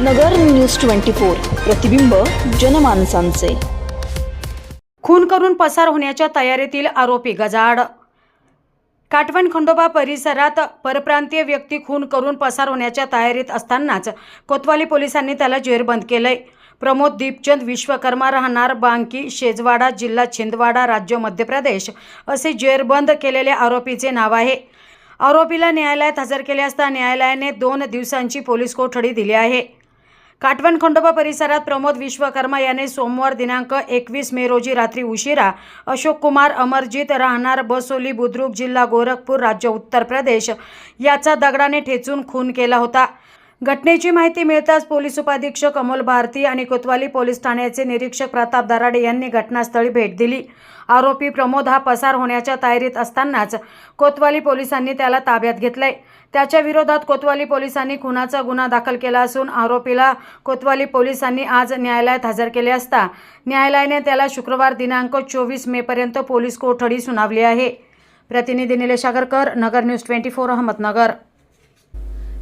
नगर news twenty four प्रतिबिंब जनमानसांचे. खून करून पसार होण्याच्या तयारीतील आरोपी गजाड काटवण खंडोबा परिसरात परप्रांतीय व्यक्ती खून करून पसार होण्याच्या तयारीत असतानाच कोतवाली पोलिसांनी त्याला जेरबंद केलंय. प्रमोद दीपचंद विश्वकर्मा राहणार बांकी शेजवाडा जिल्हा छिंदवाडा राज्य मध्य प्रदेश असे जेरबंद केलेल्या आरोपीचे नाव आहे. आरोपीला न्यायालयात हजर केले असता न्यायालयाने दोन दिवसांची पोलीस कोठडी दिली आहे. काटवण खंडोबा परिसरात प्रमोद विश्वकर्मा याने सोमवार दिनांक एकवीस मे रोजी रात्री उशिरा अशोक कुमार अमरजीत राहणार बसोली बुद्रुक जिल्हा गोरखपूर राज्य उत्तर प्रदेश याचा दगडाने ठेचून खून केला होता. घटनेची माहिती मिळताच पोलीस उपाधीक्षक अमोल भारती आणि कोतवाली पोलीस ठाण्याचे निरीक्षक प्रताप दराडे यांनी घटनास्थळी भेट दिली. आरोपी प्रमोद हा पसार होण्याच्या तयारीत असतानाच कोतवाली पोलिसांनी त्याला ताब्यात घेतलंय. त्याच्या विरोधात कोतवाली पोलिसांनी खुनाचा गुन्हा दाखल केला असून आरोपीला कोतवाली पोलिसांनी आज न्यायालयात हजर केले असता न्यायालयाने त्याला शुक्रवार दिनांक चोवीस मेपर्यंत पोलीस कोठडी सुनावली आहे. प्रतिनिधी Nilesh Agarkar Nagar news twenty four Ahmednagar.